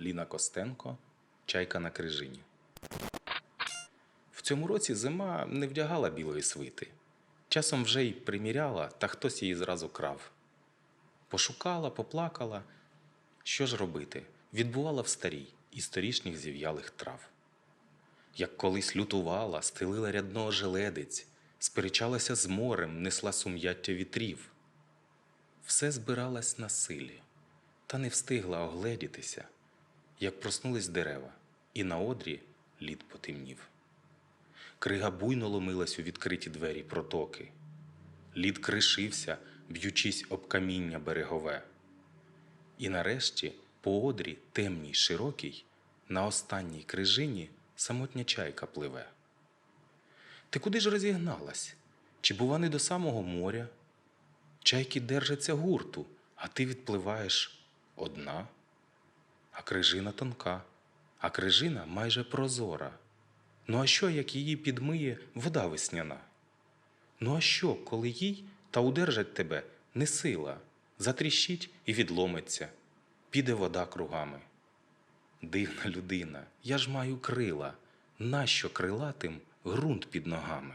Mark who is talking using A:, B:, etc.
A: Ліна Костенко, Чайка на крижині. В цьому році зима не вдягала білої свити. Часом вже й приміряла, та хтось її зразу крав. Пошукала, поплакала. Що ж робити? Відбувала в старій із торішніх зів'ялих трав. Як колись лютувала, стелила рядного желедець, сперечалася з морем, несла сум'яття вітрів. Все збиралась на силі, та не встигла огледітися, як проснулись дерева, і на одрі лід потемнів. Крига буйно ломилась у відкриті двері протоки. Лід кришився, б'ючись об каміння берегове. І нарешті по одрі темній широкій, на останній крижині самотня чайка пливе. Ти куди ж розігналась? Чи бува не до самого моря? Чайки держаться гурту, а ти відпливаєш одна. А крижина тонка, а крижина майже прозора. Ну а що, як її підмиє вода весняна? Ну а що, коли їй та удержать тебе не сила, затріщить і відломиться, піде вода кругами. Дивна людина, я ж маю крила, нащо крилатим ґрунт під ногами?